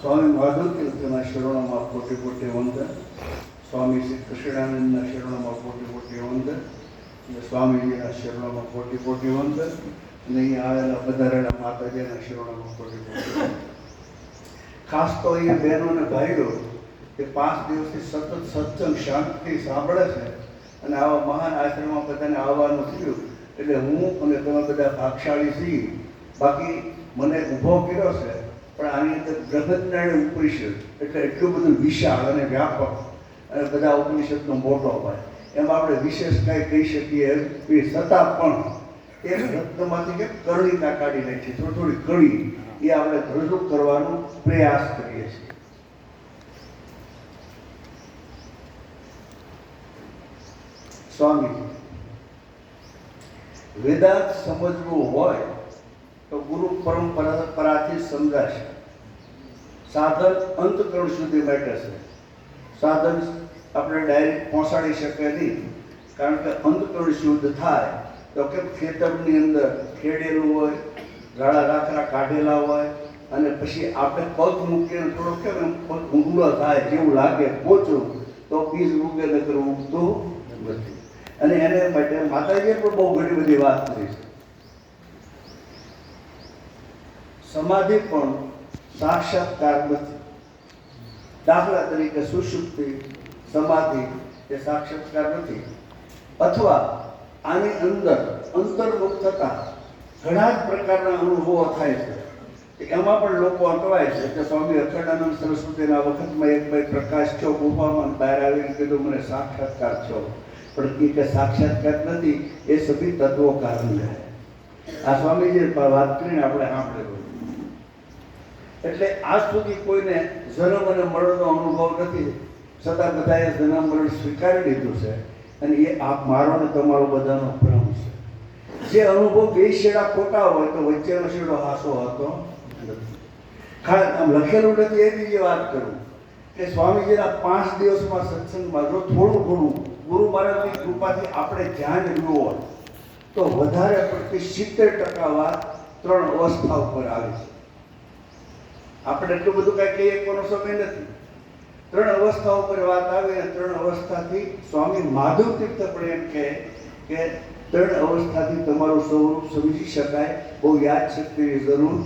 સ્વામી માધવ તીર્થના શરણોમાં કોટી કોટી વંદન સ્વામી શ્રી કૃષ્ણાનંદના શરણોમાં કોટી કોટી વંદન અને સ્વામીજીના શરણોમાં કોટી કોટી વંદન અને અહીંયા આવેલા પધારેલા માતાજીના શરણોમાં કોટી વંદન ખાસ તો અહીંયા બહેનો અને ભાઈઓ કે પાંચ દિવસથી સતત સત્સંગ શાંતિથી સાંભળે છે અને આવા મહાન આશ્રમમાં બધાને આવવાનું થયું એટલે હું અને તમે બધા ભાગશાળી છીએ. બાકી મને ઊભો કર્યો છે. પણ આની અંદર બૃહદનારાયણ ઉપનિષદ એટલે એટલું બધું વિશાળ અને વ્યાપક, અને બધા ઉપનિષદનો મોટો હોય એમાં આપણે વિશેષ કાંઈ કહી શકીએ એ છતાં પણ એ રત્નમાંથી કે કરણીતા કાઢી નાખી થોડી થોડી કણી એ આપણે રજૂ કરવાનો પ્રયાસ કરીએ છીએ. સ્વામી, વેદાંત સમજવું હોય તો ગુરુ પરંપરાથી સમજાશે સાધન અંતકરણ સુધી બેઠે છે. સાધન આપણે ડાયરેક્ટ પહોંચાડી શકીએ નહીં. કારણ કે અંતકરણ શુદ્ધ થાય તો કેમ ખેતરની અંદર ખેડેલું હોય ગાળા રાખરા કાઢેલા હોય અને પછી આપણે પગ મૂકીને થોડો કે પગ ઊંડો થાય જેવું લાગે પહોંચું તો બીજ ઉગે નગર ઉગતું નથી. અને એને માટે માતાજીએ પણ બહુ ઘણી બધી વાત કરી છે. સમાધિ પણ સાક્ષાત્કાર નથી. દાખલા તરીકે સુષુપ્તિ, સમાધિ એ સાક્ષાત્કાર નથી. અથવા આની અંદર અંતર્મુખ થતા ઘણા જ પ્રકારના અનુભવો થાય છે. એમાં પણ લોકો અટવાય છે કે સ્વામી અખંડાનંદ સરસ્વતીના વખતમાં એક ભાઈ પ્રકાશ છો ગુફામાં બહાર આવીને કીધું, મને સાક્ષાત્કાર છો પણ કે સાક્ષાત્કાર નથી, એ સભી તત્વો કારણ છે આ સ્વામીજી વાત કરીને આપણે સાંભળેલું એટલે આજ સુધી કોઈને જન્મ અને મરણનો અનુભવ નથી. છતાં બધાએ જન્મ મરણ સ્વીકારી લીધું છે અને એ આપ મારો ને તમારો બધાનો ભ્રમ છે. જે અનુભવ બે શેડા ખોટા હોય તો વચ્ચેનો શેડો હાસો હતો આમ લખેલું નથી એ બીજી વાત કરું. કે સ્વામીજીના પાંચ દિવસમાં સત્સંગમાં જો થોડું ઘણું ગુરુ મહારાજની કૃપાથી આપણે ધ્યાન રહ્યું હોય, તો વધારે પડતી સિત્તેર ટકા વાત ત્રણ અવસ્થા ઉપર આવે છે. આપણે એટલું બધું કાંઈ કહીએ કોનો સમય નથી. ત્રણ અવસ્થા ઉપર વાત આવે ત્રણ અવસ્થાથી સ્વામી માધવ તીર્થ પણ એમ કહે કે ત્રણ અવસ્થાથી તમારું સ્વરૂપ સમજી શકાય, બહુ યાદ શક્તિની જરૂર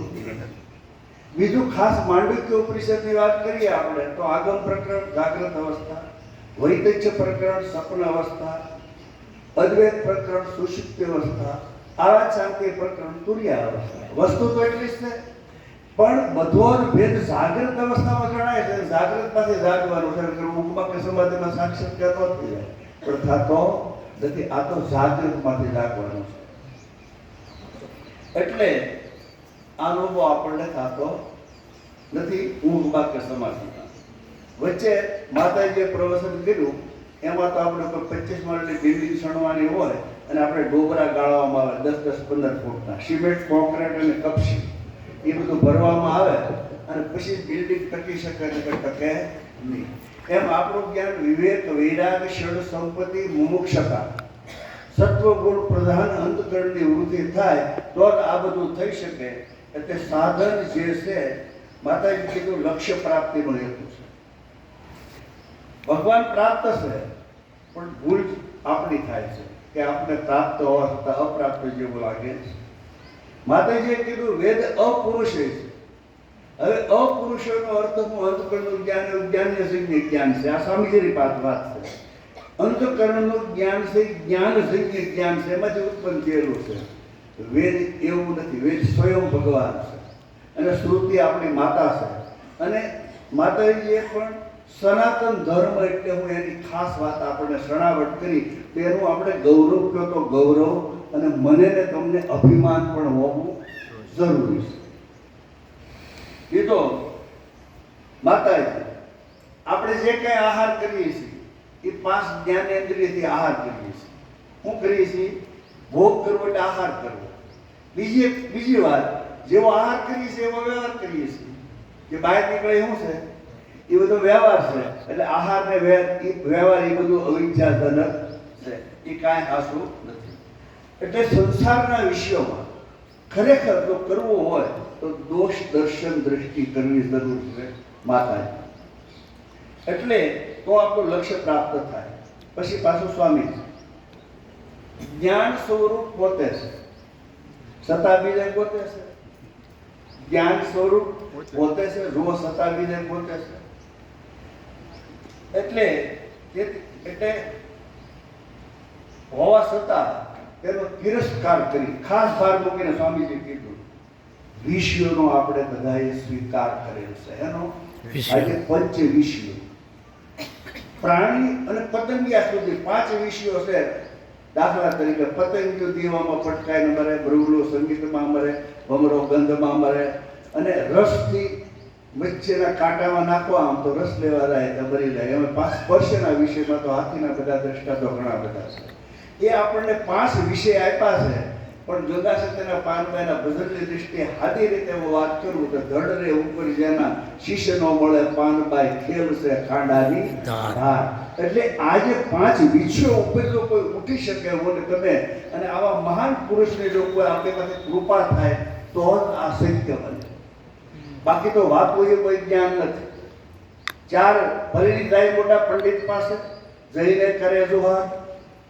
બીજું ખાસ માંડવ્ય ઉપનિષદની વાત કરીએ આપણે, તો આગમ પ્રકરણ, જાગ્રત અવસ્થા વૈતજ્ય પ્રકરણ, સપન અવસ્થા, અદ્વૈત પ્રકરણ, સુષિપ્ત અવસ્થા આવા શાંતિ પ્રકરણ તુર્યા અવસ્થા. વસ્તુ તો એટલી જ છે. પણ બધો જ ભેદ જાગૃત અવસ્થામાં જણાય છે. જાગ્રતમાંથી જાગવાનું છે. એટલે ઊંઘમાં કે સમાધિમાં સાક્ષાત્કાર ન થઈ જાય. પણ થતો નથી. આ તો જાગ્રતમાંથી જાગવાનું છે. એટલે આ અનુભવ આપણને થતો નથી. ઊંઘમાં કે સમાધિમાં. વચ્ચે માતાજીએ પ્રવચન કર્યું. એમાં તો આપણે કોઈ પચીસ માળની બિલ્ડિંગ સણવાની હોય અને આપણે ડોબરા ગાળવામાં આવે. દસ દસ પંદર ફૂટના. સિમેન્ટ કોન્ક્રીટ અને કપસી એ બધું ભરવામાં આવે અને પછી બિલ્ડિંગ ટકી શકે ને ટકે નહીં. એમ આપણું જ્ઞાન વિવેક, વૈરાગ ષડ સંપત્તિ, મુમુક્ષતા, સત્વગુણ પ્રધાન અંતકરણની વૃદ્ધિ થાય તો જ આ બધું થઈ શકે. એટલે સાધન જે છે, માતાજી કીધું લક્ષ્ય પ્રાપ્તિનું હેતુ છે. ભગવાન પ્રાપ્ત છે, પણ ભૂલ આપણી થાય છે કે આપણે પ્રાપ્ત હોવા છતાં અપ્રાપ્ત જેવું લાગે છે. માતાજીએ કીધું, વેદ અપુરુષે છે. હવે અપુરુષોનો અર્થ હું અંતકરણનું જ્ઞાન જ્ઞાનને સંજ્ઞ જ્ઞાન છે. આ સ્વામીજીની વાત વાત છે. અંતકરણનું જ્ઞાન છે, જ્ઞાન સંજ્ઞ જ્ઞાન છે, એમાંથી ઉત્પન્ન થયેલું છે. વેદ એવું નથી, વેદ સ્વયં ભગવાન છે. અને શ્રુતિ આપણી માતા છે. અને માતાજીએ પણ સનાતન ધર્મ એટલે હું એની ખાસ વાત આપણને શરણાવટ કરી, તો એનું આપણે ગૌરવ કહો તો ગૌરવ? અને મને ને તમને અભિમાન પણ હોવું જરૂરી છે. એ તો માતાજી, આપણે જે કંઈ આહાર કરીએ છીએ, એ પાંચ જ્ઞાનેન્દ્રિયથી આહાર કરીએ છીએ. શું કરીએ છીએ? ભોગ કરવો એટલે આહાર કરવો. બીજી એક, બીજી વાત, જેવો આહાર કરીએ છીએ, એવો વ્યવહાર કરીએ છીએ. જે બહાર નીકળે શું છે? એ બધો વ્યવહાર છે. એટલે આહાર ને વ્યવહાર એ બધું અવિચ્છાજનક છે. એ કાંઈ હાસું નથી. એટલે સંસારના વિષયોમાં ખરેખર જો કરવો હોય, તો દોષ દર્શન દ્રષ્ટિ કરવી જરૂર છે માતાજી. એટલે તો આપણું લક્ષ્ય પ્રાપ્ત થાય. પછી પાછું સ્વામી. જ્ઞાન સ્વરૂપ પોતે છે. સતા બીજે પોતે છે. જ્ઞાન સ્વરૂપ પોતે છે. રૂહ સતા બીજે પોતે છે. એટલે એટલે હોવા છતાં તેનો તિરસ્કાર કરી ખાસ ભાર મૂકીને સ્વામીજી કીધું વિષયોનો આપણે બધાએ સ્વીકાર કરેલ છે. એનો આજે પંચ વિષયો પ્રાણી અને પતંગિયા સુધી પાંચ વિષયો છે. દાખલા તરીકે પતંગીઓ દીવામાં ફટકાઈને મરે ભૃગલો સંગીતમાં મરે ભમરો ગંધમાં મરે અને રસથી વચ્ચેના કાંટામાં નાખવા આમ તો રસ લેવા રહે તો મરી જાય એમાં પાંચ સ્પર્શના વિષયમાં તો હાથીના બધા દ્રષ્ટાંતો ઘણા બધા છે. એ આપણને પાંચ વિષય આપ્યા છે. પણ જોગા સત્યના પાનભાઈના ભજનની દ્રષ્ટિએ હાદી રીતે હું વાત કરું તો ધડ રે ઉપર જેના શિષ્ય નો મળે પાનબાઈ ખેલ છે ખાંડાની ધાર. એટલે આજે પાંચ વિષયો ઉપર જો કોઈ ઉઠી શકે એવું તમે અને આવા મહાન પુરુષની જો કોઈ આપણી પાસે કૃપા થાય તો જ આ સત્ય બને. બાકી તો વાત હોય કોઈ જ્ઞાન નથી. ચાર ફરીની જાય મોટા પંડિત પાસે જઈને કરે જોહાર.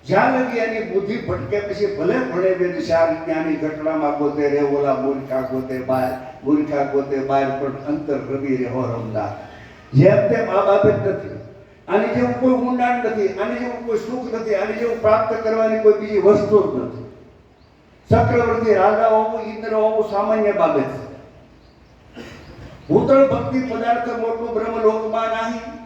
જ્યાં લગી એની બુદ્ધિ ભટકે પછી ભલે ભણે બે ચાર જ્ઞાની ઘટનામાં ગોતે રે ઓલા મૂર્ખા ગોતે બાર મૂર્ખા ગોતે બાર પણ અંતર રવિ રે હો રમદાર જેમ તેમ આ બાબત નથી. આની જેવું કોઈ ઊંડાણ નથી, આની જેવું કોઈ સુખ નથી, આની જેવું પ્રાપ્ત કરવાની કોઈ બીજી વસ્તુ જ નથી. ચક્રવર્તી રાજા હોવું, ઇન્દ્ર હોવું સામાન્ય બાબત છે. ભૂતળ ભક્તિ પદાર્થ મોટું બ્રહ્મ લોકમાં નહીં.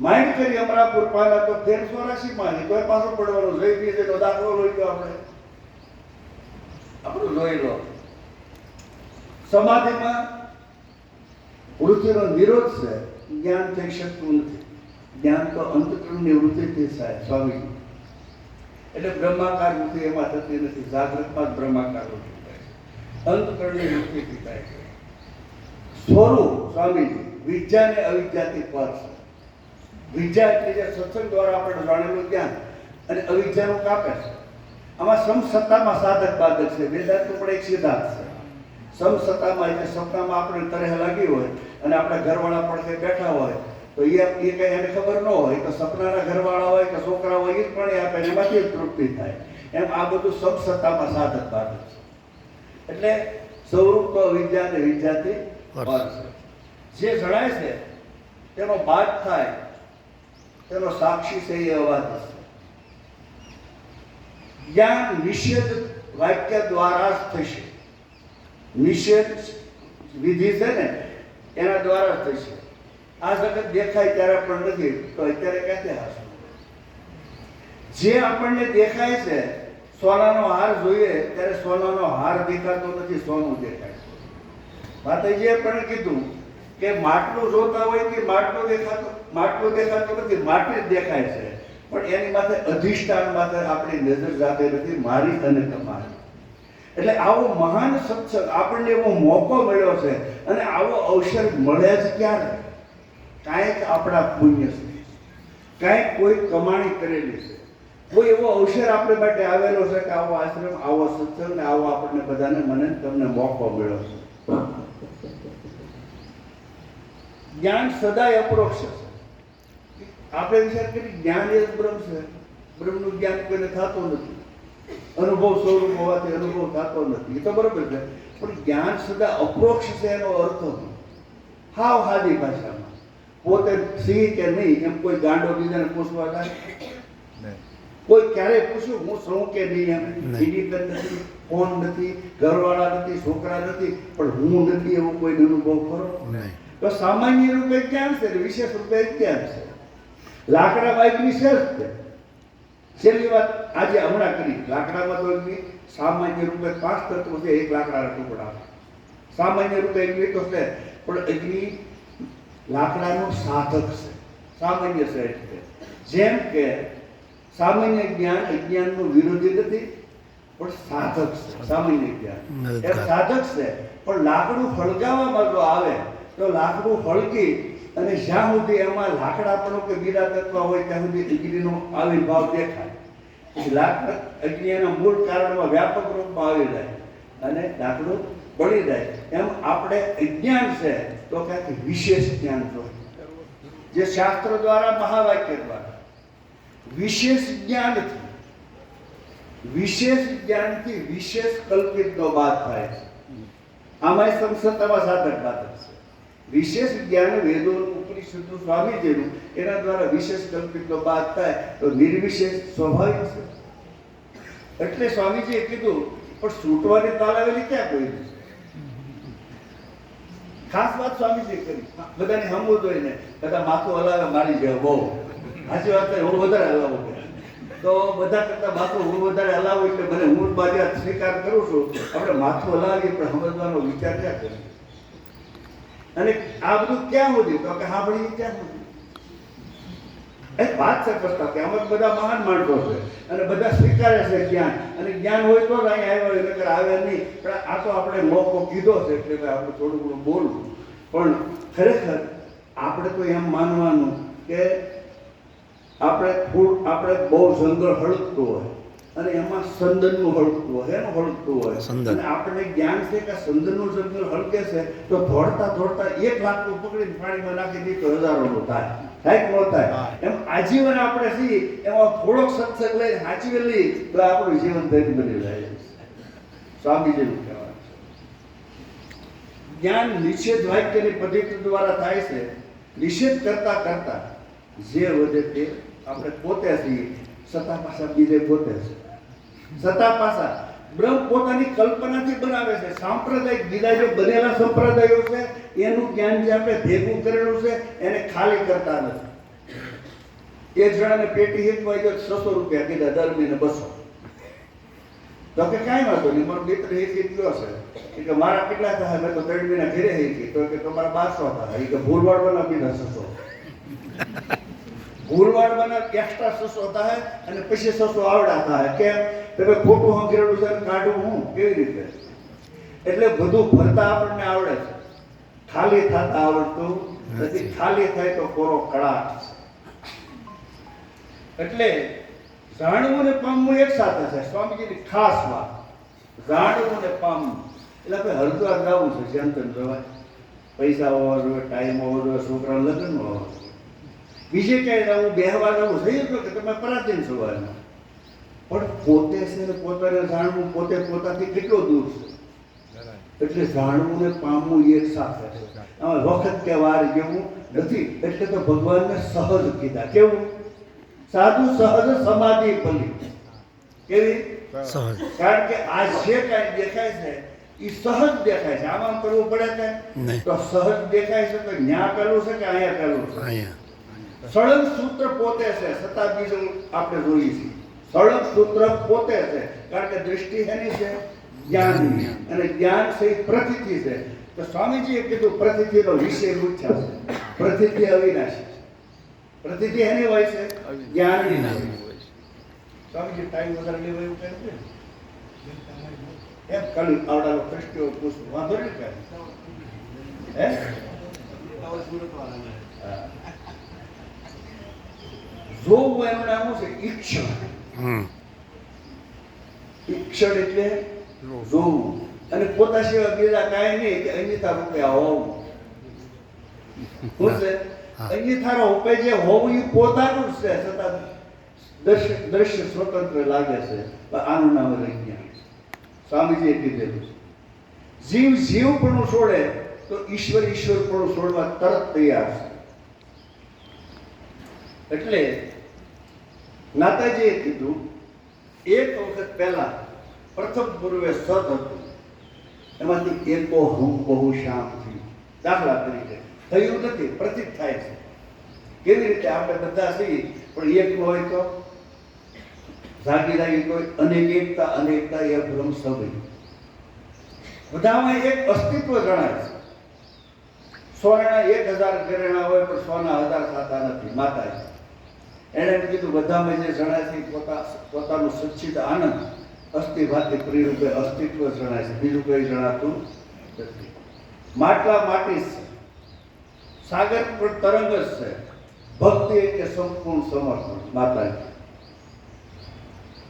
માઇન્ડ કરી અમરાપુર પાલા તો તેર ચોરાસી માં નહીં પાછો પડવાનો જોઈ બીજે તો દાખલો લઈ લો આપણે. આપણું જોઈ લો. સમાધિમાં વૃત્તિનો નિરોધ છે, જ્ઞાન થઈ શકતું નથી. જ્ઞાન તો અંતકરણની વૃત્તિથી થાય, સ્વામી. એટલે બ્રહ્માકાર વૃત્તિ એમાં થતી નથી. જાગૃતમાં જ બ્રહ્માકાર વૃત્તિ થાય છે. અંતકરણની વૃત્તિથી થાય છે. સ્વરૂપ સ્વામીજી વિદ્યા ને અવિદ્યાથી પર છે. વિદ્યા એટલે જે સત્સંગ દ્વારા આપણે જાણેલું જ્ઞાન અને અવિદ્યાનું કાપે છે. આમાં સમસત્તામાં સાધક બાધક છે. વેદાંત પણ એક સિદ્ધાંત છે. સમસત્તામાં એટલે સત્તામાં આપણે તરહ લાગી હોય અને આપણા ઘરવાળા પડખે બેઠા હોય તો એ એ કંઈ એને ખબર ન હોય તો સપનાના ઘરવાળા હોય કે છોકરા હોય એ જ પણ એ આપે એમાંથી જ તૃપ્તિ થાય. એમ આ બધું સમસત્તામાં સાધક બાધક છે. એટલે સ્વરૂપ તો વિદ્યા અને વિદ્યાથી જે જણાય છે તેનો બાદ થાય તેનો સાક્ષી છે એ અવાજ હશે. જ્ઞાન નિષેધ વાક્ય દ્વારા જ થશે. નિષેધ વિધિ છે ને, એના દ્વારા જ થશે. આ જગત દેખાય ત્યારે પણ નથી, તો અત્યારે ક્યાંથી હાસ જે આપણને દેખાય છે, સોનાનો હાર જોઈએ, ત્યારે સોનાનો હાર દેખાતો નથી, સોનું દેખાય. માતાજીએ પણ કીધું કે માટલું જોતા હોય કે માટલું દેખાતો માટલું દેખાતું નથી માટી જ દેખાય છે. પણ એની માથે અધિષ્ઠાન માથે આપણી નજર જાતે નથી, મારી અને તમારી એટલે આવો મહાન સત્સંગ આપણને એવો મોકો મળ્યો છે અને આવો અવસર મળે જ ક્યારે? કાંઈક આપણા પુણ્ય છે. કાંઈક કોઈ કમાણી કરેલી છે. કોઈ એવો અવસર આપણે માટે આવેલો છે કે આવો આશ્રમ, આવો સત્સંગ ને આવો આપણને બધાને મને તમને મોકો મળ્યો છે. જ્ઞાન સદાય અપરોક્ષ છે. આપણે વિચાર કરી જ્ઞાન એ બ્રહ્મ છે. બ્રહ્મનું જ્ઞાન કોઈને થતું નથી. અનુભવ સ્વરૂપ હોવાથી અનુભવ થતો નથી. એ તો બરોબર છે. પણ જ્ઞાન સદા અપરોક્ષ છે એનો અર્થ? હાવ હાદી ભાષામાં. પોતે સિંહ કે નહીં એમ કોઈ ગાંડો બીજાને પૂછવા થાય કોઈ ક્યારેય પૂછ્યું હું શું કે નહીં એમ. ઇન્ડિપેન્ડન્ટ નથી ફોન નથી ઘરવાળા નથી છોકરા નથી પણ હું નથી એવો કોઈ અનુભવ ખરો નહીં. તો સામાન્ય રૂપે જ્ઞાન છે? ને વિશેષ રૂપે જ્ઞાન છે? લાકડા બાઈકની વિશેષ છે. છેલ્લી વાત આજે હમણાં કરી. લાકડામાં તો એમની સામાન્ય રૂપે પાંચ તત્વો છે એક લાકડાના ટુકડા. સામાન્ય રૂપે એમની તો છે પણ અગ્નિ લાકડાનું સાધક છે. સામાન્ય છે જેમ કે સામાન્ય જ્ઞાન અજ્ઞાનનું વિરોધી નથી પણ સાધક છે. સામાન્ય જ્ઞાન. એ સાધક છે પણ લાકડું ફળગાવવામાં જો આવે તો લાકડું હળકી અને જ્યાં સુધી એમાં લાકડાપણું કે બીજા તત્વ હોય ત્યાં સુધી અગ્નિનો આવિર્ભાવ દેખાય. લાકડ લાકડા અગ્નિ એના મૂળ કારણમાં વ્યાપક રૂપમાં આવી જાય અને લાકડું બળી જાય. એમ આપણે અજ્ઞાન છે તો ક્યાંક વિશેષ જ્ઞાન જોઈએ જે શાસ્ત્ર દ્વારા મહાવાક્ય દ્વારા. વિશેષ જ્ઞાનથી વિશેષ જ્ઞાનથી વિશેષ કલ્પિતનો બાદ થાય છે. આમાંય સંસદમાં સાધક બાધક છે. વિશેષ જ્ઞાન વેદોનું ઉપનિષદનું સ્વામીજીનું એના દ્વારા વિશેષ કલ્પિતનો બાદ થાય તો નિર્વિશેષ સ્વાભાવિક છે. એટલે સ્વામીજીએ કીધું, પણ છૂટવાની તાલાવેલી ક્યાં કોઈ ખાસ વાત સ્વામીજીએ કરી. બધાને હમવું જોઈએ ને. બધા માથું હલાવે, મારી જેવા બહુ. સાચી વાત છે, હું વધારે હલાવું. તો બધા કરતા માથું હું વધારે હલાવું એટલે મને હું બાજુ સ્વીકાર કરું છું. આપણે માથું હલાવીએ, પણ સમજવાનો વિચાર ક્યાં કરીએ? અને આ બધું ક્યાં સુધી તો કે સાંભળીએ ક્યાં સુધી એ વાત છે પ્રસ્તાવ કે અમે બધા મહાન માણસો છે. અને બધા સ્વીકારે છે જ્ઞાન. અને જ્ઞાન હોય તો જ અહીં આવ્યો કે આવે નહીં. પણ આ તો આપણે મોકો કીધો છે, એટલે ભાઈ આપણે થોડું ઘણું બોલવું. પણ ખરેખર આપણે તો એમ માનવાનું કે આપણે ફૂડ આપણે બહુ જંગલ હળગતું હોય. અને એમાં સંદનનું હળકતું હોય એનું હળકતું હોય. અને આપણને જ્ઞાન છે કે સંદનનું જંગલ હળકે છે તો ધોડતા ધોડતા એક લાખનું પકડીને પાણીમાં નાખી દઈએ તો હજારોનું થાય. થાય ન થાય? એમ આજીવન આપણે છીએ એમાં થોડોક સત્સંગ લઈને સાચવી લઈએ તો આપણું જીવન ધન્ય બની જાય સ્વામીજીનું કહેવાય જ્ઞાન નિષેધ વાક્યની પદ્ધતિ દ્વારા થાય છે. નિષેધ કરતા કરતા જે વધે તે આપણે પોતે છીએ. સતા પાછા બીજે પોતે છે. સત્તા પાછા બ્રહ્મ પોતાની કલ્પનાથી બનાવે છે. સાંપ્રદાયિક બીજા જે બનેલા સંપ્રદાયો છે, એનું જ્ઞાન જે આપણે ભેગું કરેલું છે, એને ખાલી કરતા નથી. એક જણાને પેટી હેકવાઈ ગયો, છસો રૂપિયા કીધા, દર મહિને બસો. તો કે કાંઈ વાંધો નહીં, મારો મિત્ર એ કેટલો છે? કે મારા કેટલા થાય? મેં તો ત્રણ મહિના ઘેરે હેકી તો કે તમારા બારસો થાય. એ કે ભૂલવાડવાના બીજા છસો. ભૂલવાડવાના એક્સ્ટ્રા હતા થાય અને પછી સસો આવડા થાય કેમ? તમે ખોટું હંકેલું છે કાઢું હું? કેવી રીતે? એટલે બધું ભરતા આપણને આવડે છે. ખાલી થતા આવડતું નથી. ખાલી થાય તો કોરો કડા એટલે જાણવું ને પામવું એક સાથે છે. સ્વામીજીની ખાસ વાત. જાણવું ને પામવું. એટલે આપણે હરદ્વાર જવું છે. ચિંતન જવાય. પૈસા હોવા જોઈએ ટાઈમ હોવો જોઈએ છોકરા લગ્ન હોવા જોઈએ. બીજે ક્યાંય જવું બેહવા જવું થઈ ગયું કે તમે પરાધીન છો પણ પોતે છે ને પોતાને જાણવું પોતે પોતાથી કેટલો દૂર છે? એટલે જાણવું ને પામવું એક સાથે છે. આમાં વખત કે વાર જેવું નથી એટલે તો ભગવાનને સહજ કીધા. કેવું? સાધુ સહજ સમાધિ ભલી. કેવી? સહજ. કારણ કે આ જે કાંઈ દેખાય છે એ સહજ દેખાય છે. આમ આમ કરવું પડે કે? તો સહજ દેખાય છે તો ન્યા પેલું છે કે અહીંયા પેલું છે? અહીંયા. સળંગ સૂત્ર પોતે છે છતાં બીજું આપણે જોઈએ છીએ સળંગ સૂત્ર પોતે છે કારણ કે દૃષ્ટિ એની છે જ્ઞાનની અને જ્ઞાન છે એ પ્રતિથિ છે તો સ્વામીજીએ કીધું પ્રતિથિનો વિષય પૂછ્યા છે પ્રતિથિ અવિનાશી છે પ્રતિથિ એની હોય છે જ્ઞાનની હોય છે. સ્વામીજી ટાઈમ વધારે લેવો એવું કહે છે એમ ખાલી આવડાનો પ્રશ્નો પૂછું વાંધો નહીં કાંઈ હે હા. જોવું એનું નામ છે? ઈક્ષણ. ઈક્ષણ એટલે જોવું અને પોતા સિવાય બીજા કાંઈ નહીં કે અન્યથા રૂપે હોવું. શું છે? અન્યથા રૂપે જે હોવું એ પોતાનું જ છે છતાં દ્રશ્ય દ્રશ્ય સ્વતંત્ર લાગે છે. આનું નામ વિજ્ઞાન સ્વામીજીએ કીધેલું છે. જીવ પણ છોડે તો ઈશ્વર ઈશ્વર પણ છોડવા તરત તૈયાર છે. એટલે નાતાજીએ કીધું, એક વખત પહેલા પ્રથમ પૂર્વે સત હતું. એમાંથી એકો હું બહુ શાંત થયું. દાખલા તરીકે, થયું નથી, પ્રતીત થાય છે. કેવી રીતે આપણે બધા છીએ? પણ એક હોય તો? જાગીરાઈ કોઈ અનેક એકતા અનેકતા એ ભ્રમ સમય બધામાં એક અસ્તિત્વ જણાય છે. સોનાના એક હજાર ઘરેણા હોય પણ સોના હજાર થતા નથી, માતાજી. એણે એમ કીધું, બધામાં જે જણાય છે પોતા, પોતાનું સચ્ચિત આનંદ અસ્થિભાતી પ્રિયરૂપે અસ્તિત્વ જણાય છે. બીજું કંઈ જણાતું નથી. માટલા માટી છે. સાગર પણ તરંગ જ છે. ભક્તિ એટલે સંપૂર્ણ સમર્પણ, માતાજી.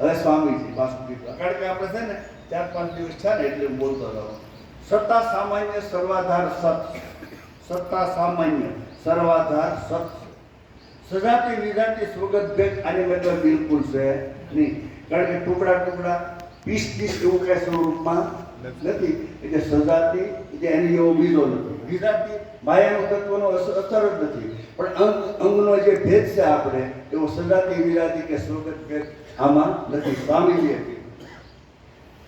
હવે સ્વામીજી વાસુદેવ કારણ કે આપણે છે ને ચાર પાંચ દિવસ છે ને એટલે બોલતો રહું સત્તા સામાન્ય સર્વાધાર સત સત્તા સામાન્ય સર્વાધાર સત સજાતી વિજાતી સ્વગત ભેદ આની મતલબ બિલકુલ છે નહીં. કારણ કે ટુકડા ટુકડા પીસ પીસ એવું કઈ સ્વરૂપમાં નથી. એટલે સજાતી એટલે એની એવો બીજો નથી. વિજાતી માયાનું તત્વનો અસ- અસર જ નથી. પણ અંગ, અંગનો જે ભેદ છે આપણે, એવો સજાતી વિજાતી કે સ્વગત ભેદ આમાં નથી. સ્વામીજી હતી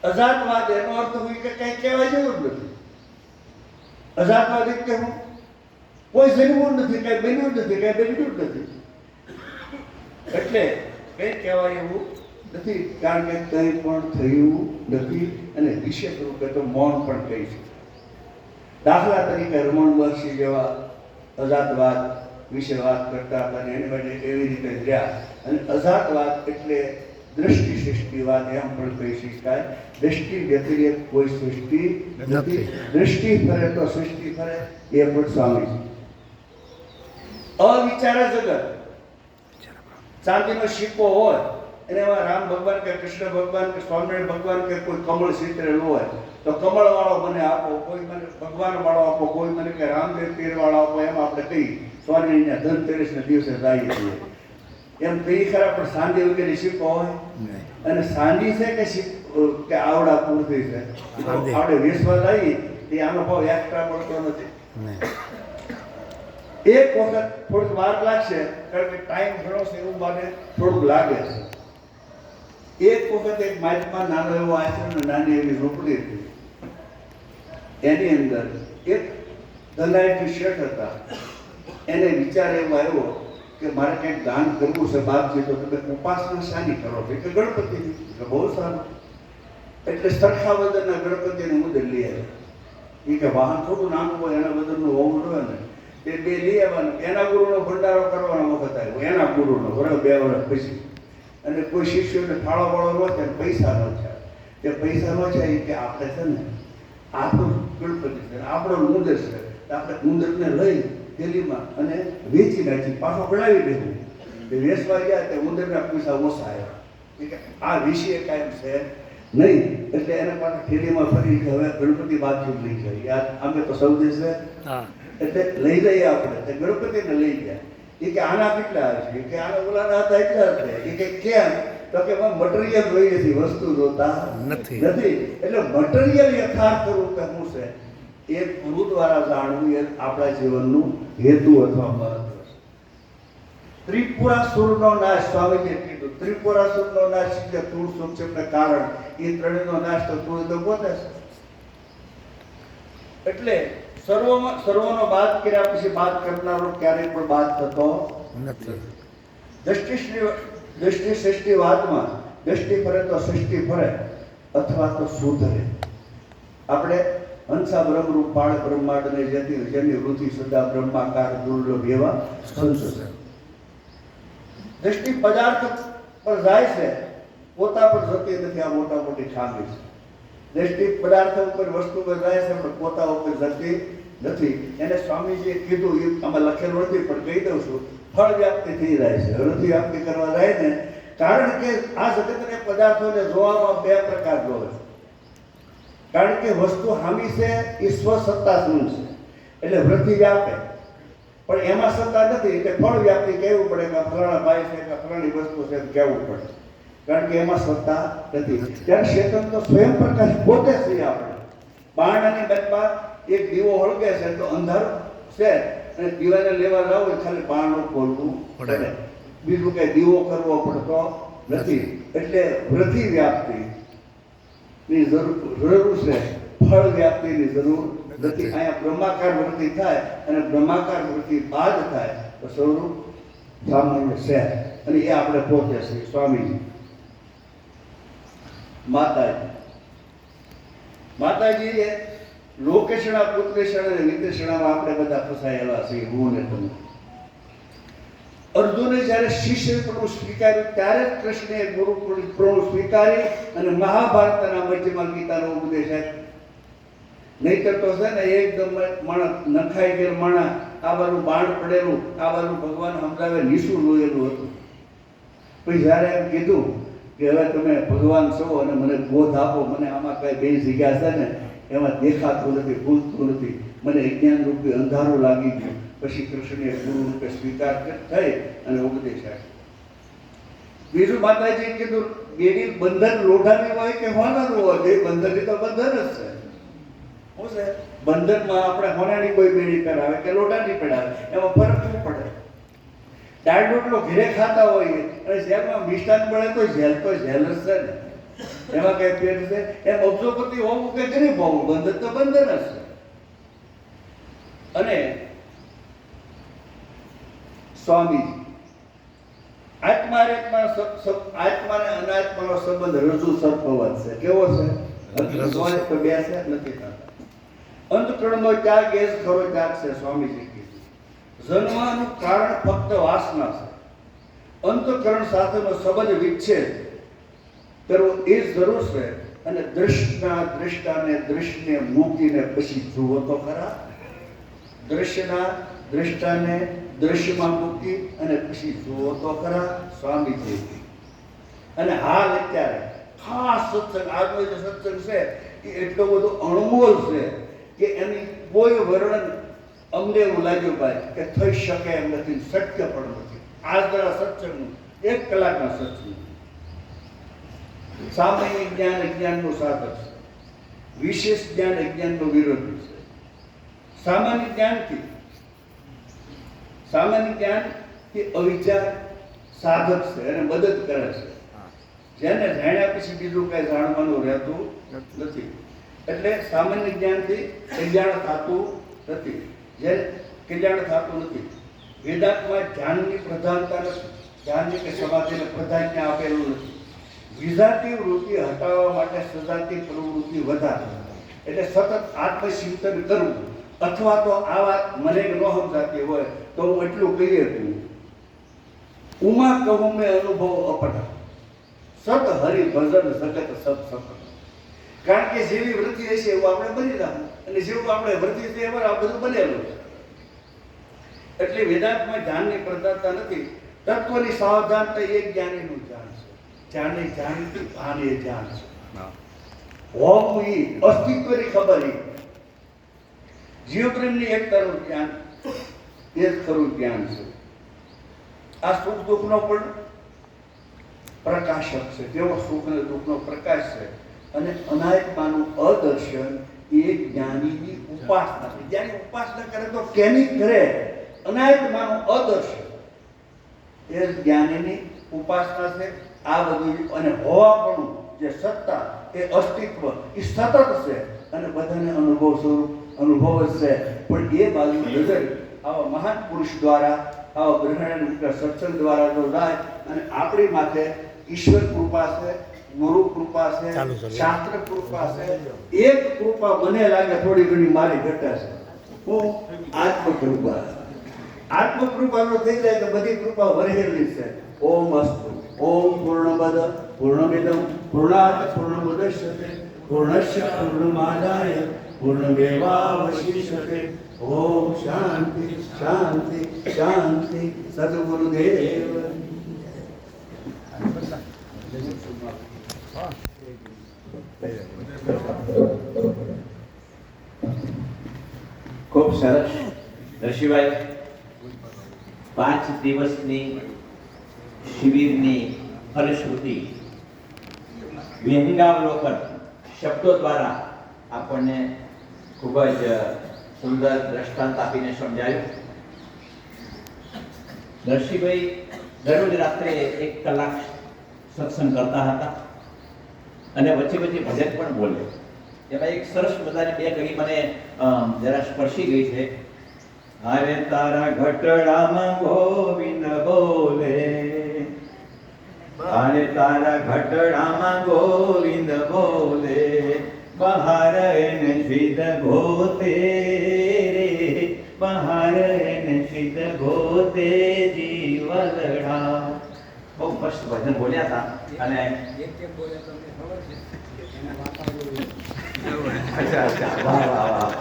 અજાતવાદ એનો અર્થ હોય કે કઈ કહેવા જેવું જ નથી. અજાતવાદ એટલે હું કોઈ જન્મવું નથી કઈ બન્યું નથી કઈ બન્યું નથી. એટલે કઈ કહેવાય એવું નથી કારણ કે કંઈ પણ થયું નથી અને વિશેષ રૂપે તો મૌન પણ કહી છે દાખલા તરીકે રમણ મહર્ષિ જેવા અજાતવાદ વિશે વાત કરતા હતા અને એની માટે એવી રીતે રહ્યા. અને અજાતવાદ એટલે દ્રષ્ટિ સૃષ્ટિવાદ એમ પણ કહી શકાય. દ્રષ્ટિ વ્યતિરેક કોઈ સૃષ્ટિ નથી. દ્રષ્ટિ ફરે તો સૃષ્ટિ ફરે એ પણ સ્વામીજી અવિચારા જગત ચાંદીનો સિક્કો હોય અને એમાં રામ ભગવાન કે કૃષ્ણ ભગવાન કે સ્વામિનારાયણ ભગવાન કે કોઈ કમળ ચિત્રેલું હોય તો કમળ વાળો મને આપો કોઈ મને ભગવાન વાળો આપો કોઈ મને કે રામદેવ પીર વાળો આપો એમ આપણે કહી સ્વામિનારાયણ ધનતેરસના દિવસે જઈએ છીએ. એમ કહી ખરા પણ સાંજે વગેરે સિક્કો હોય? અને સાંજી છે કે કે આવડા પૂરતી છે. આપણે વેસવા લઈ એ આનો ભાવ એક્સ્ટ્રા પડતો નથી. એક વખત થોડીક વાર લાગશે, કારણ કે ટાઈમ ઘણો છે એવું મને થોડુંક લાગે છે. એક વખત એક માઇકમાં નાનો એવો આશ્રમ નાની એવી ઝૂંપડી હતી. એની અંદર એક ધનાઈથી શેઠ હતા. એને વિચાર એવો આવ્યો કે મારે કંઈક દાન કરવું છે બાપજી, તો તમે ઉપાસના શાની કરો. છો કે ગણપતિ બહુ સારું. એટલે સરખા વજનના ગણપતિને મુદ્દે લઈ આવ્યા. એ કે વાહન થોડું નાનું હોય, એના વજનનું હોવું જોઈએ ને. તે બે લઈ આવવાનું. એના ગુરુનો ભંડારો કરવાનો વખત આવ્યો. એના ગુરુનો વર્ષ બે વર્ષ પછી. અને કોઈ શિષ્યોને ફાળો વાળો ન થાય, પૈસા ન થાય. તે પૈસા ન થાય એ કે આપણે છે ને, આપણું ગણપતિ છે, આપણો મુંદર છે. આપણે મુંદરને લઈ થેલીમાં અને વેચી નાખી, પાછો ભણાવી દેવું એ વેચવા ગયા તે ઉંદરના પૈસા ઓછા આવ્યા. એ આ વિષય કાયમ છે નહીં. એટલે એને પાછા થેલીમાં ફરી હવે ગણપતિ બાજુ લઈ જાય યાર અમે તો સૌ દેશ. હા. એટલે લઈ લઈએ આપણે. ગણપતિને લઈ ગયા. એ કે આના કેટલા છે? કે આના ઓલાના હતા એટલા હશે એ કે કેમ? તો કે મટીરિયલ જોઈએ છે વસ્તુ જોતા નથી. નથી. એટલે મટીરિયલ યથાર્થ રૂપે શું છે? એ ગુરુ દ્વારા જાણવું એ આપણા જીવનનું હેતુ અથવા મહત્વ છે. ત્રિપુરાસુરનો નાશ સ્વામીજીએ કીધું. ત્રિપુરાસુરનો નાશ એટલે તુળ સંક્ષેપને કારણ. એ ત્રણેયનો નાશ તો તુળ તો પોતે છે એટલે સર્વમાં સર્વનો બાદ કર્યા પછી બાદ કરનારો ક્યારેય પણ બાદ થતો નથી. દ્રષ્ટિ શ્રી- દ્રષ્ટિ સૃષ્ટિવાદમાં દ્રષ્ટિ ફરે તો સૃષ્ટિ ફરે અથવા તો સુધરે આપણે હંસા બ્રહ્મરૂપ પાળ બ્રહ્માંડને જેથી જેની વૃત્તિ સદા બ્રહ્માકાર દુર્લભ એવા સંત છે દ્રષ્ટિ પદાર્થ પર જાય છે પોતા પર જતી નથી આ મોટા મોટી ખામી છે. દ્રષ્ટિ પદાર્થ ઉપર વસ્તુ પર જાય છે પણ પોતા ઉપર જતી નથી. એને સ્વામીજીએ કીધું એ આમાં લખેલું નથી, પણ કહી દઉં છું. ફળ વ્યાપ્તિ થઈ જાય છે. વૃદ્ધિ વ્યાપ્તિ કરવા જાય ને, કારણ કે આ જગતને પદાર્થોને જોવામાં બે પ્રકાર જોવે છે. કારણ કે વસ્તુ હામી છે એ સ્વસત્તા શું છે? એટલે વૃદ્ધિ વ્યાપે. પણ એમાં સત્તા નથી, એટલે ફળ વ્યાપ્તિ કહેવું પડે કે ફલાણા ભાઈ છે કે ફલાણી વસ્તુ છે કહેવું પડે? કારણ કે એમાં સત્તા નથી. ત્યારે ક્ષેત્ર તો સ્વયં પ્રકાશ પોતે છે આપણે. બાણ અને બેટમાં એક દીવો હળગે છે તો અંધાર છે અને દીવાને લેવા જાવ ખાલી બાણનું ખોલવું પડે. બીજું કઈ દીવો કરવો પડતો નથી. એટલે વૃદ્ધિ વ્યાપ્તિ ની જરૂર જરૂર છે. ફળ વ્યાપ્તિની જરૂર નથી. અહીંયા બ્રહ્માકાર વૃત્તિ થાય અને બ્રહ્માકાર વૃત્તિ બાદ થાય તો સ્વરૂપ સામાન્ય છે. અને એ આપણે પોતે છે સ્વામીજી. માતાજી. માતાજી એ લોકેશણા પુત્રેષણ અને નિતેશણામાં આપણે બધા ફસાયેલા છીએ, હું ને તમે. અર્જુને જ્યારે શિષ્ય પણ સ્વીકાર્યું, ત્યારે જ કૃષ્ણએ ગુરુ પણ સ્વીકારી અને મહાભારતના મધ્યમાં ગીતાનો ઉપદેશ આપ્યો. નહીતર તો છે ને, એકદમ માણસ નખાઈ ગયેલ માણસ આ બાજુ બાણ પડેલું, આ બાજુ ભગવાન સમજાવે નીસું લોયેલું હતું. પછી જ્યારે એમ કીધું કે હવે તમે ભગવાન છો અને મને બોધ આપો, મને આમાં કઈ બે જગ્યા છે ને એમાં દેખાતું નથી ભૂલતું નથી. મને જ્ઞાન રૂપે અંધારું લાગી ગયું. પછી કૃષ્ણએ ગુરુ રૂપે સ્વીકાર કર- થઈ અને ઉપદેશ આપ્યો. બીજું માતાજી કીધું બેડી બંધન લોઢાની હોય કે હોનારું હોય? બે બંધન તો બંધન જ છે. શું છે? બંધનમાં આપણે હોનાની કોઈ બેડી કરાવે કે લોઢાની પડાવે એમાં ફરક શું પડે? દાળ રોટલો ઘેરે ખાતા હોઈએ અને જેલમાં મિષ્ટાન મળે તો જેલ તો જેલ જ છે ને. એમાં કઈ ફેર છે? એમ અબજોપતિ હોવું કે ગરીબ હોવું બંધન તો બંધન છે અને સ્વામીજી આત્મા આત્મા અને અનાત્માનો સંબંધ રજુ સર્પવત છે. કેવો છે? બે છે નથી થતા. અંતકરણનો ત્યાગ એ જ ખરો ત્યાગ છે સ્વામીજી કીધું. જન્મનું કારણ ફક્ત વાસના છે. અંતકરણ સાથેનો સંબંધ વિચ્છેદ. કરવો એ જરૂર છે. અને દૃષ્ટના દ્રષ્ટાને દ્રશ્યને મૂકીને પછી જુઓ તો ખરા. દ્રશ્યના દ્રષ્ટાને દ્રશ્યમાં મૂકી અને પછી જુઓ તો ખરા સ્વામીજી. અને હાલ અત્યારે ખાસ સત્સંગ, આજનો જે સત્સંગ છે, એ એટલો બધો અણમોલ છે કે એની કોઈ વર્ણન અમને એવું લાગ્યું ભાઈ કે થઈ શકે એમ નથી, શક્ય પણ નથી. આજના સત્સંગનું એક કલાકના સત્સંગ. સામાન્ય જ્ઞાન અજ્ઞાનનું સાધક છે. વિશેષ જ્ઞાન અજ્ઞાનનો વિરોધી છે. સામાન્ય જ્ઞાનથી સામાન્ય જ્ઞાન કે અવિચાર સાધક છે અને મદદ કરે છે. જેને જાણ્યા પછી બીજું કઈ જાણવાનું રહેતું નથી. એટલે સામાન્ય જ્ઞાનથી કલ્યાણ થતું નથી. જે કલ્યાણ થતું નથી. વેદાંતમાં ધ્યાનની પ્રધાનતા નથી. ધ્યાનની કે સમાધિને પ્રધાન્ય આપેલું નથી. વિજાતી વૃત્તિ હટાવવા માટે સજાતી પ્રવૃત્તિ વધારે એટલે સતત આત્મચિંતન કરવું. અથવા તો આ વાત મને ન સમજાતી હોય તો હું એટલું કહીએ છું ઉમા કહું મેં અનુભવ અપટ સત હરિ ભજન જગત સત સત. કારણ કે જેવી વૃત્તિ હશે એવું આપણે બની જવું અને જેવું આપણે વૃત્તિ છે એવું આ બધું બનેલું એટલે વેદાંતમાં ધ્યાનની પ્રધાનતા નથી. તત્વની સાવધાનતા એ જ્ઞાનીનું ધ્યાન જાણ આને જાણ એ હોવું ઈ અસ્તિત્વની ખબર એ. જીવપ્રેમની એક તરફ જ્ઞાન એ જ ખરું જ્ઞાન છે. આ સુખ દુઃખનો પણ પ્રકાશક છે. તેવો સુખ અને દુઃખનો પ્રકાશ છે. અને અનાયકમાનું અદર્શન એ જ્ઞાનીની ઉપાસના છે. જ્યારે ઉપાસના કરે તો કેની કરે અનાયકમાનું અદર્શન. એ જ્ઞાનીની ઉપાસના છે. આ બધું અને હોવાપણું જે સત્તા એ અસ્તિત્વ એ સતત છે અને બધાને અનુભવ સ્વરૂપ અનુભવ જ છે. પણ એ બાજુ નજર આવા મહાન પુરુષ દ્વારા આવા ગ્રહણ સત્સંગ દ્વારા જો જાય અને આપણી માથે ઈશ્વર કૃપા છે ગુરુ કૃપા છે. શાસ્ત્ર કૃપા છે એક કૃપા મને લાગે થોડી ઘણી મારી ઘટા છે. હું આત્મકૃપા. આત્મકૃપાનો થઈ જાય તો બધી કૃપા વરેલી છે. ઓમ અસ્તુ. ઓમ પૂર્ણમદ પૂર્ણમિદમ પૂર્ણાત પૂર્ણમુદશ્યતે પૂર્ણસ્ય પૂર્ણમાદાય પૂર્ણમેવાવશિષ્યતે ઓમ શાંતિ શાંતિ શાંતિ સદગુરુદેવ ખૂબ સરસ ઋષિભાઈ પાંચ દિવસની શિબિરની ફલશ્રુતિ. વિહંગાવલોકન શબ્દો દ્વારા આપણને ખૂબ જ સુંદર દ્રષ્ટાંત આપીને સમજાયું. ઋષિભાઈ દરરોજ રાત્રે એક કલાક સત્સંગ કરતા હતા અને વચ્ચે વચ્ચે ભજન પણ બોલ્યો એમાં એક સરસ મજાની બે કડી મને જરા સ્પર્શી ગઈ છે. હારે તારા ઘટડામાં ગોવિંદ બોલે હારે તારા ઘટડામાં ગોવિંદ બોલે બહાર એને સિદ્ધ ગોતે રે બહાર એને સિદ્ધ ગોતે જીવલડા. બહુ મસ્ત ભજન બોલ્યા હતા. અને અચ્છા અચ્છા વાહ વાહ વાહ.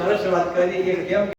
સરસ વાત કરી. કે કેમ